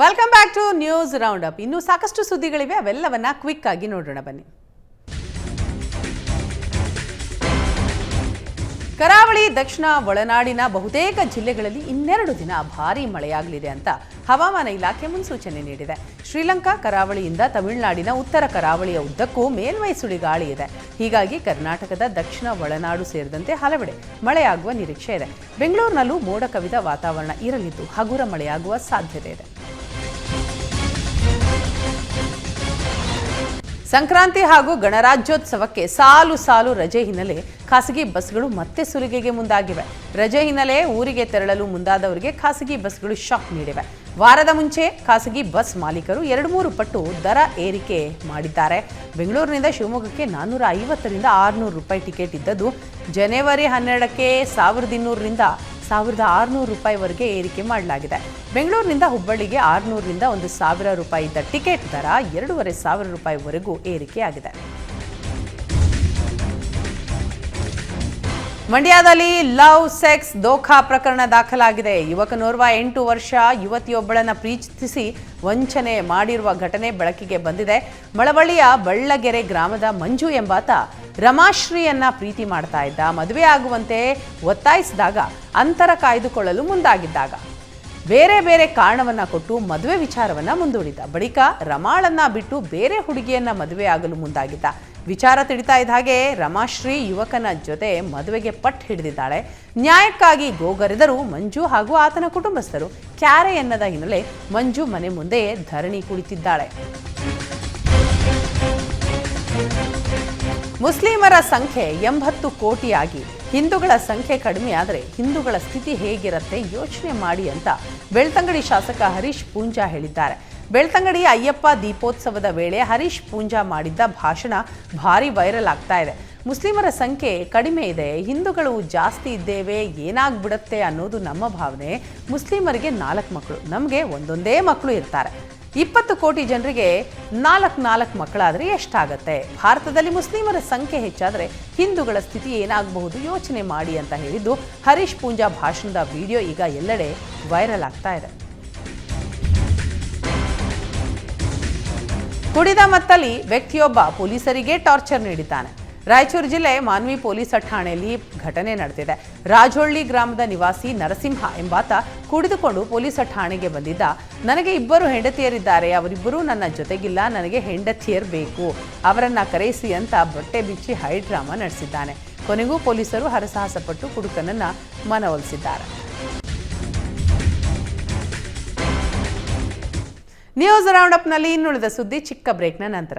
Welcome back to news round up ಇನ್ನು ಸಾಕಷ್ಟು ಸುದ್ದಿಗಳಿವೆ, ಅವೆಲ್ಲವನ್ನ quick ಆಗಿ ನೋಡೋಣ ಬನ್ನಿ. ಕರಾವಳಿ, ದಕ್ಷಿಣ, ಒಳನಾಡಿನ ಬಹುತೇಕ ಜಿಲ್ಲೆಗಳಲ್ಲಿ ಇನ್ನೆರಡು ದಿನ ಭಾರೀ ಮಳೆಯಾಗಲಿದೆ ಅಂತ ಹವಾಮಾನ ಇಲಾಖೆ ಮುನ್ಸೂಚನೆ ನೀಡಿದೆ. ಶ್ರೀಲಂಕಾ ಕರಾವಳಿಯಿಂದ ತಮಿಳುನಾಡಿನ ಉತ್ತರ ಕರಾವಳಿಯ ಉದ್ದಕ್ಕೂ ಮೇಲ್ಮೈ ಸುಳಿಗಾಳಿ ಇದೆ. ಹೀಗಾಗಿ ಕರ್ನಾಟಕದ ದಕ್ಷಿಣ, ಒಳನಾಡು ಸೇರಿದಂತೆ ಹಲವೆಡೆ ಮಳೆಯಾಗುವ ನಿರೀಕ್ಷೆ ಇದೆ. ಬೆಂಗಳೂರಿನಲ್ಲೂ ಮೋಡ ಕವಿದ ವಾತಾವರಣ ಇರಲಿದ್ದು ಹಗುರ ಮಳೆಯಾಗುವ ಸಾಧ್ಯತೆ ಇದೆ. ಸಂಕ್ರಾಂತಿ ಹಾಗೂ ಗಣರಾಜ್ಯೋತ್ಸವಕ್ಕೆ ಸಾಲು ಸಾಲು ರಜೆ ಹಿನ್ನೆಲೆ ಖಾಸಗಿ ಬಸ್ಗಳು ಮತ್ತೆ ಸುಲಿಗೆಗೆ ಮುಂದಾಗಿವೆ. ರಜೆ ಹಿನ್ನೆಲೆ ಊರಿಗೆ ತೆರಳಲು ಮುಂದಾದವರಿಗೆ ಖಾಸಗಿ ಬಸ್ಗಳು ಶಾಕ್ ನೀಡಿವೆ. ವಾರದ ಮುಂಚೆ ಖಾಸಗಿ ಬಸ್ ಮಾಲೀಕರು ಎರಡು ಮೂರು ಪಟ್ಟು ದರ ಏರಿಕೆ ಮಾಡಿದ್ದಾರೆ. ಬೆಂಗಳೂರಿನಿಂದ ಶಿವಮೊಗ್ಗಕ್ಕೆ ನಾನ್ನೂರ ಐವತ್ತರಿಂದ ಆರುನೂರು ರೂಪಾಯಿ ಟಿಕೆಟ್ ಇದ್ದದ್ದು ಜನವರಿ ಹನ್ನೆರಡಕ್ಕೆ ಸಾವಿರದ ಇನ್ನೂರರಿಂದ ಸಾವಿರದ ಆರುನೂರು ರೂಪಾಯಿವರೆಗೆ ಏರಿಕೆ ಮಾಡಲಾಗಿದೆ. ಬೆಂಗಳೂರಿನಿಂದ ಹುಬ್ಬಳ್ಳಿಗೆ ಆರುನೂರರಿಂದ ಒಂದು ಸಾವಿರ ರೂಪಾಯಿ ಇದ್ದ ಟಿಕೆಟ್ ದರ ಎರಡೂವರೆ ಸಾವಿರ ರೂಪಾಯಿವರೆಗೂ ಏರಿಕೆಯಾಗಿದೆ. ಮಂಡ್ಯದಲ್ಲಿ ಲವ್, ಸೆಕ್ಸ್ ದೋಖಾ ಪ್ರಕರಣ ದಾಖಲಾಗಿದೆ. ಯುವಕನೋರ್ವ ಎಂಟು ವರ್ಷ, ಯುವತಿಯೊಬ್ಬಳನ್ನು ಪ್ರೀತಿಸಿ ವಂಚನೆ ಮಾಡಿರುವ ಘಟನೆ ಬೆಳಕಿಗೆ ಬಂದಿದೆ. ಮಳವಳ್ಳಿಯ ಬಳ್ಳಗೆರೆ ಗ್ರಾಮದ ಮಂಜು ಎಂಬಾತ ರಮಾಶ್ರೀಯನ್ನ ಪ್ರೀತಿ ಮಾಡ್ತಾ ಇದ್ದ. ಮದುವೆ ಆಗುವಂತೆ ಒತ್ತಾಯಿಸಿದಾಗ ಅಂತರ ಕಾಯ್ದುಕೊಳ್ಳಲು ಮುಂದಾಗಿದ್ದಾಗ. ಬೇರೆ ಬೇರೆ ಕಾರಣವನ್ನ ಕೊಟ್ಟು ಮದುವೆ ವಿಚಾರವನ್ನ ಮುಂದೂಡಿದ ಬಳಿಕ ರಮಾಳನ್ನ ಬಿಟ್ಟು ಬೇರೆ ಹುಡುಗಿಯನ್ನ ಮದುವೆ ಆಗಲು ಮುಂದಾಗಿದ್ದ. ವಿಚಾರ ತಿಳಿತಾ ಇದ್ದ ಹಾಗೆ ರಮಾಶ್ರೀ ಯುವಕನ ಜೊತೆ ಮದುವೆಗೆ ಪಟ್ ಹಿಡಿದಿದ್ದಾಳೆ. ನ್ಯಾಯಕ್ಕಾಗಿ ಗೋಗರೆದರು ಮಂಜು ಹಾಗೂ ಆತನ ಕುಟುಂಬಸ್ಥರು ಕ್ಯಾರೆ ಎನ್ನದ ಹಿನ್ನೆಲೆ ಮಂಜು ಮನೆ ಮುಂದೆ ಧರಣಿ ಕುಳಿತಿದ್ದಾಳೆ. ಮುಸ್ಲಿಮರ ಸಂಖ್ಯೆ ಎಂಬತ್ತು ಕೋಟಿಯಾಗಿ, ಹಿಂದೂಗಳ ಸಂಖ್ಯೆ ಕಡಿಮೆ ಆದರೆ ಹಿಂದೂಗಳ ಸ್ಥಿತಿ ಹೇಗಿರುತ್ತೆ ಯೋಚನೆ ಮಾಡಿ ಅಂತ ಬೆಳ್ತಂಗಡಿ ಶಾಸಕ ಹರೀಶ್ ಪೂಂಜಾ ಹೇಳಿದ್ದಾರೆ. ಬೆಳ್ತಂಗಡಿ ಅಯ್ಯಪ್ಪ ದೀಪೋತ್ಸವದ ವೇಳೆ ಹರೀಶ್ ಪೂಂಜಾ ಮಾಡಿದ್ದ ಭಾಷಣ ಭಾರಿ ವೈರಲ್ ಆಗ್ತಾ ಇದೆ. ಮುಸ್ಲಿಮರ ಸಂಖ್ಯೆ ಕಡಿಮೆ ಇದೆ, ಹಿಂದೂಗಳು ಜಾಸ್ತಿ ಇದ್ದೇವೆ, ಏನಾಗ್ಬಿಡುತ್ತೆ ಅನ್ನೋದು ನಮ್ಮ ಭಾವನೆ. ಮುಸ್ಲಿಮರಿಗೆ ನಾಲ್ಕು ಮಕ್ಕಳು, ನಮಗೆ ಒಂದೊಂದೇ ಮಕ್ಕಳು ಇರ್ತಾರೆ. ಇಪ್ಪತ್ತು ಕೋಟಿ ಜನರಿಗೆ ನಾಲ್ಕು ನಾಲ್ಕು ಮಕ್ಕಳಾದರೆ ಎಷ್ಟಾಗತ್ತೆ? ಭಾರತದಲ್ಲಿ ಮುಸ್ಲಿಮರ ಸಂಖ್ಯೆ ಹೆಚ್ಚಾದರೆ ಹಿಂದೂಗಳ ಸ್ಥಿತಿ ಏನಾಗಬಹುದು? ಯೋಚನೆ ಮಾಡಿ ಅಂತ ಹೇಳಿದ್ದು ಹರೀಶ್ ಪೂಂಜಾ ಭಾಷಣದ ವಿಡಿಯೋ ಈಗ ಎಲ್ಲೆಡೆ ವೈರಲ್ ಆಗ್ತಾ ಇದೆ. ಕುಡಿದ ಮತ್ತಲ್ಲಿ ವ್ಯಕ್ತಿಯೊಬ್ಬ ಪೊಲೀಸರಿಗೆ ಟಾರ್ಚರ್ ನೀಡಿದ್ದಾನೆ. ರಾಯಚೂರು ಜಿಲ್ಲೆ ಮಾನ್ವಿ ಪೊಲೀಸ್ ಠಾಣೆಯಲ್ಲಿ ಘಟನೆ ನಡೆದಿದೆ. ರಾಜೋಳ್ಳಿ ಗ್ರಾಮದ ನಿವಾಸಿ ನರಸಿಂಹ ಎಂಬಾತ ಕುಡಿದುಕೊಂಡು ಪೊಲೀಸ್ ಠಾಣೆಗೆ ಬಂದಿದ್ದ. ನನಗೆ ಇಬ್ಬರು ಹೆಂಡತಿಯರಿದ್ದಾರೆ, ಅವರಿಬ್ಬರೂ ನನ್ನ ಜೊತೆಗಿಲ್ಲ, ನನಗೆ ಹೆಂಡತಿಯರ್ ಬೇಕು. ಅವರನ್ನ ಕರೆಯಿಸಿ ಅಂತ ಬಟ್ಟೆ ಬಿಚ್ಚಿ ಹೈ ಡ್ರಾಮಾ ನಡೆಸಿದ್ದಾನೆ. ಕೊನೆಗೂ ಪೊಲೀಸರು ಹರಸಾಹಸಪಟ್ಟು ಹುಡುಕನನ್ನ ಕುಡುಕನನ್ನ ಮನವೊಲಿಸಿದ್ದಾರೆ. ನ್ಯೂಸ್ ರೌಂಡ್ ಅಪ್ನಲ್ಲಿ ಇನ್ನುಳಿದ ಸುದ್ದಿ, ಚಿಕ್ಕ ಬ್ರೇಕ್ನ ನಂತರ.